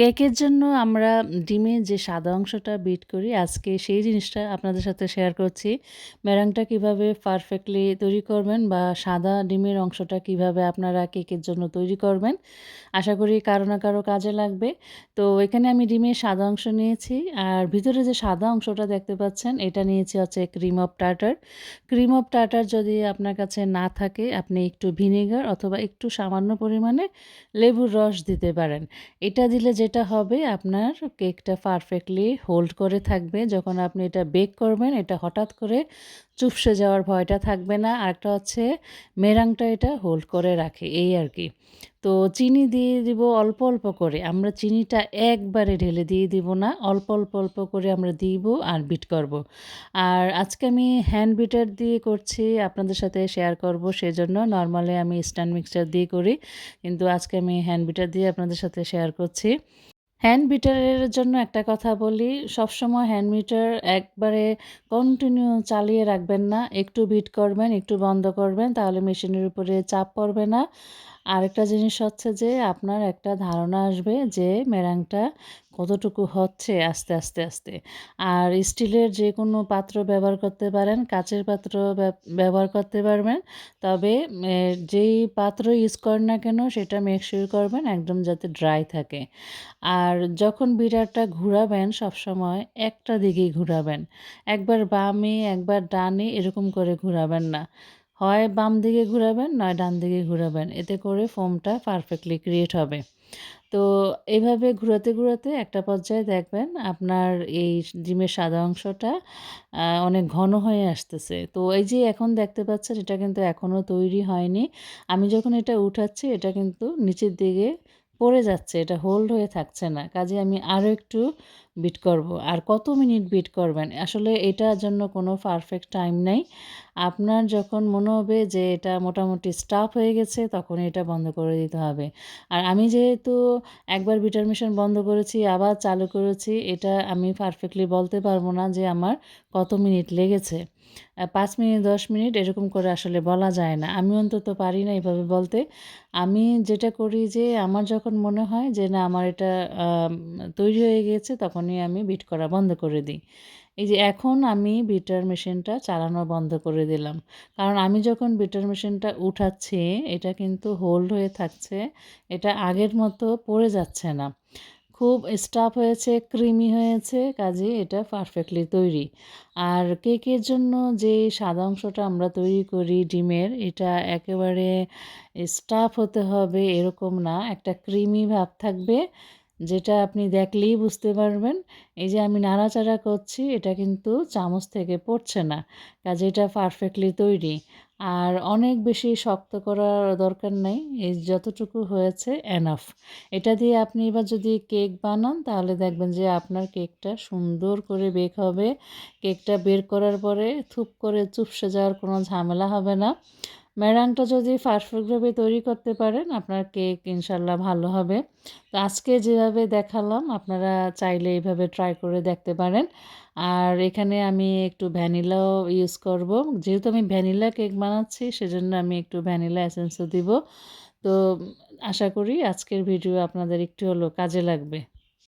কেকের জন্য আমরা ডিমের যে সাদা অংশটা বিট করি, আজকে সেই জিনিসটা আপনাদের সাথে শেয়ার করছি। মেরাংটা কীভাবে পারফেক্টলি তৈরি করবেন বা সাদা ডিমের অংশটা কীভাবে আপনারা কেকের জন্য তৈরি করবেন, আশা করি কারও না কারও কাজে লাগবে। তো এখানে আমি ডিমের সাদা অংশ নিয়েছি, আর ভিতরে যে সাদা অংশটা দেখতে পাচ্ছেন, এটা নিয়েছি হচ্ছে cream of tartar cream of tartar যদি আপনার কাছে না থাকে, আপনি একটু ভিনেগার অথবা একটু সামান্য পরিমাণে লেবুর রস দিতে পারেন। এটা দিলে যেটা হবে আপনার কেকটা পারফেক্টলি হোল্ড করে থাকবে। যখন আপনি এটা বেক করবেন, এটা হঠাৎ করে চুপসে যাওয়ার ভয়টা থাকবে না। আরেকটা হচ্ছে মেরাংটা এটা হোল্ড করে রাখে, এই আর কি। তো চিনি দিয়ে দিব অল্প অল্প করে, আমরা চিনিটা একবারে ঢেলে দিয়ে দিব না, অল্প অল্প অল্প করে আমরা দিব আর বিট করব। আর আজকে আমি হ্যান্ড বিটার দিয়ে করছি, আপনাদের সাথে শেয়ার করব সেজন্য। নর্মালি আমি স্ট্যান্ড মিক্সচার দিয়ে করি, কিন্তু আজকে আমি হ্যান্ড বিটার দিয়ে আপনাদের সাথে শেয়ার করছি। হ্যান্ড মিটারের জন্য একটা কথা বলি, সবসময় হ্যান্ড মিটার একবারে কন্টিনিউ চালিয়ে রাখবেন না। একটু বিট করবেন, একটু বন্ধ করবেন, তাহলে মেশিনের উপরে চাপ পড়বে না। আরেকটা জিনিস হচ্ছে যে, আপনার একটা ধারণা আসবে যে মেরাংটা কতটুকু হচ্ছে আস্তে আস্তে আস্তে। আর স্টিলের যে কোনো পাত্র ব্যবহার করতে পারেন, কাচের পাত্র ব্যবহার করতে পারবেন। তবে যেই পাত্র ইউজ করেন না কেন, সেটা মেকশিওর করবেন একদম যাতে ড্রাই থাকে। আর যখন বিড়ারটা ঘুরাবেন, সবসময় একটা দিকেই ঘুরাবেন। একবার বামে, একবার ডানে এরকম করে ঘুরাবেন না। হয় বাম দিকে ঘুরাবেন নয় ডান দিকে ঘুরাবেন। এতে করে ফোমটা পারফেক্টলি ক্রিয়েট হবে। তো এভাবে ঘুরাতে ঘুরাতে একটা পর্যায়ে দেখবেন আপনার এই ডিমের সাদা অংশটা অনেক ঘন হয়ে আসতেছে। তো এই যে এখন দেখতে পাচ্ছেন, এটা কিন্তু এখনও তৈরি হয়নি। আমি যখন এটা উঠাচ্ছি, এটা কিন্তু নিচের দিকে পড়ে যাচ্ছে, এটা হোল্ড হয়ে থাকছে না। কাজে আমি আরও একটু বিট করব। আর কত মিনিট বিট করবেন? আসলে এটার জন্য কোনো পারফেক্ট টাইম নেই। আপনার যখন মনে হবে যে এটা মোটামুটি স্টাফ হয়ে গেছে, তখন এটা বন্ধ করে দিতে হবে। আর আমি যেহেতু একবার বিটার মেশিন বন্ধ করেছি, আবার চালু করেছি, এটা আমি পারফেক্টলি বলতে পারব না যে আমার কত মিনিট লেগেছে। পাঁচ মিনিট, দশ মিনিট এরকম করে আসলে বলা যায় না। আমি অন্তত পারি না এভাবে বলতে। আমি যেটা করি যে, আমার যখন মনে হয় যে, না, আমার এটা তৈরি হয়ে গিয়েছে, তখনই আমি বিট করা বন্ধ করে দিই। এই যে, এখন আমি বিটার মেশিনটা চালানো বন্ধ করে দিলাম। কারণ আমি যখন বিটার মেশিনটা উঠাচ্ছি, এটা কিন্তু হোল্ড হয়ে থাকছে, এটা আগের মতো পড়ে যাচ্ছে না। খুব স্টাফ হয়েছে ক্রিমি হয়েছে, কাজে এটা পারফেক্টলি তৈরি। আর কেকের জন্য যে সাদা অংশটা আমরা তৈরি করি ডিমের, এটা একেবারে স্টাফ হতে হবে এরকম না, একটা ক্রিমি ভাব থাকবে, যেটা আপনি দেখলেই বুঝতে পারবেন। এই যে আমি নাড়াচাড়া করছি, এটা কিন্তু চামচ থেকে পড়ছে না, কাজে এটা পারফেক্টলি তৈরি। আর অনেক বেশি শক্ত করার দরকার নেই এই যতটুকু হয়েছে এনাফ এটা দিয়ে আপনি এবার যদি কেক বানান, তাহলে দেখবেন যে আপনার কেকটা সুন্দর করে বেক হবে। কেকটা বের করার পরে থুপ করে চুপসে যাওয়ার কোনো ঝামেলা হবে না। ম্যারাংটা যদি পারফেক্টভাবে তৈরি করতে পারেন, আপনার কেক ইনশাল্লাহ ভালো হবে। তো আজকে যেভাবে দেখালাম, আপনারা চাইলে এইভাবে ট্রাই করে দেখতে পারেন। আর এখানে আমি একটু ভ্যানিলাও ইউজ করব। যেহেতু আমি ভ্যানিলা কেক বানাচ্ছি, সেজন্য আমি একটু ভ্যানিলা এসেন্সও দিব। তো আশা করি আজকের ভিডিও আপনাদের একটু হলো কাজে লাগবে।